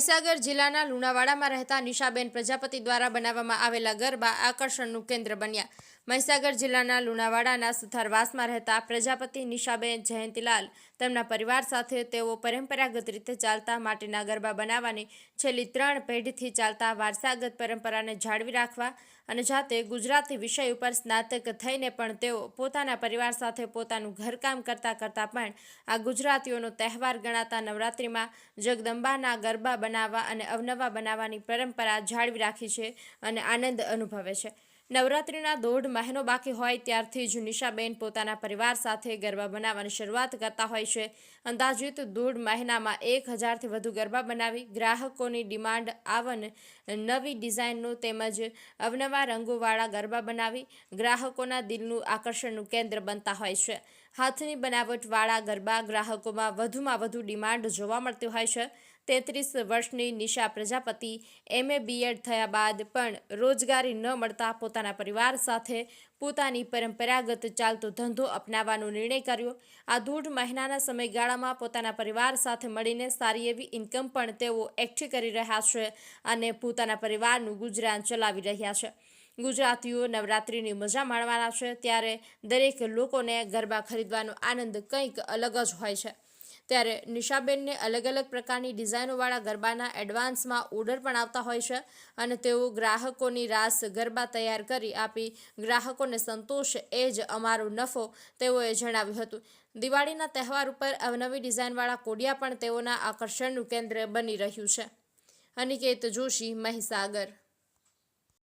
મહીસાગર જિલ્લાના લુણાવાડામાં રહેતા નિશાબેન પ્રજાપતિ દ્વારા બનાવવામાં આવેલા ગરબા આકર્ષણનું કેન્દ્ર બન્યા. મહીસાગર જિલ્લાના લુણાવાડાના સુથારવાસમાં રહેતા પ્રજાપતિ નિશાબેન જયંતિલાલ તેમના પરિવાર સાથે તેઓ પરંપરાગત રીતે ચાલતા માટીના ગરબા બનાવવાની છેલ્લી ત્રણ પેઢીથી ચાલતા વારસાગત પરંપરાને જાળવી રાખવા અને જાતે ગુજરાતી વિષય ઉપર સ્નાતક થઈને પણ તેઓ પોતાના પરિવાર સાથે પોતાનું ઘરકામ કરતા કરતા પણ આ ગુજરાતીઓનો તહેવાર ગણાતા નવરાત્રિમાં જગદંબાના ગરબા બનાવવા અને અવનવા બનાવવાની પરંપરા જાળવી રાખી છે અને આનંદ અનુભવે છે. નવરાત્રિના દોઢ મહિનો બાકી હોય ત્યારથી જ નિશાબેન પોતાના પરિવાર સાથે ગરબા બનાવવાની શરૂઆત કરતા હોય છે. અંદાજિત દોઢ મહિનામાં એક હજારથી વધુ ગરબા બનાવી ગ્રાહકોની ડિમાન્ડ આવન નવી ડિઝાઇનનું તેમજ અવનવા રંગોવાળા ગરબા બનાવી ગ્રાહકોના દિલનું આકર્ષણનું કેન્દ્ર બનતા હોય છે. હાથની બનાવટવાળા ગરબા ગ્રાહકોમાં વધુમાં વધુ ડિમાન્ડ જોવા મળતી હોય છે. તેત્રીસ વર્ષની નિશા પ્રજાપતિ એમએ બીએડ થયા બાદ પણ રોજગારી ન મળતા પોતાના પરિવાર સાથે પોતાની પરંપરાગત ચાલતો ધંધો અપનાવવાનો નિર્ણય કર્યો. આ દોઢ મહિનાના સમયગાળામાં પોતાના પરિવાર સાથે મળીને સારી એવી ઇન્કમ પણ તેઓ એકઠી કરી રહ્યા છે અને પોતાના પરિવારનું ગુજરાન ચલાવી રહ્યા છે. ગુજરાતીઓ નવરાત્રિની મજા માણવાના છે. ત્યારે દરેક લોકોને ગરબા ખરીદવાનો આનંદ કંઈક અલગ જ હોય છે. ત્યારે નિશાબેનને અલગ અલગ પ્રકારની ડિઝાઇનોવાળા ગરબાના એડવાન્સમાં ઓર્ડર પણ આવતા હોય છે અને તેઓ ગ્રાહકોની રાસ ગરબા તૈયાર કરી આપી ગ્રાહકોને સંતોષ એ જ અમારો નફો, તેઓએ જણાવ્યું હતું. દિવાળીના તહેવાર ઉપર અવનવી ડિઝાઇનવાળા કોડિયા પણ તેઓના આકર્ષણનું કેન્દ્ર બની રહ્યું છે. અનિકેત જોશી, મહીસાગર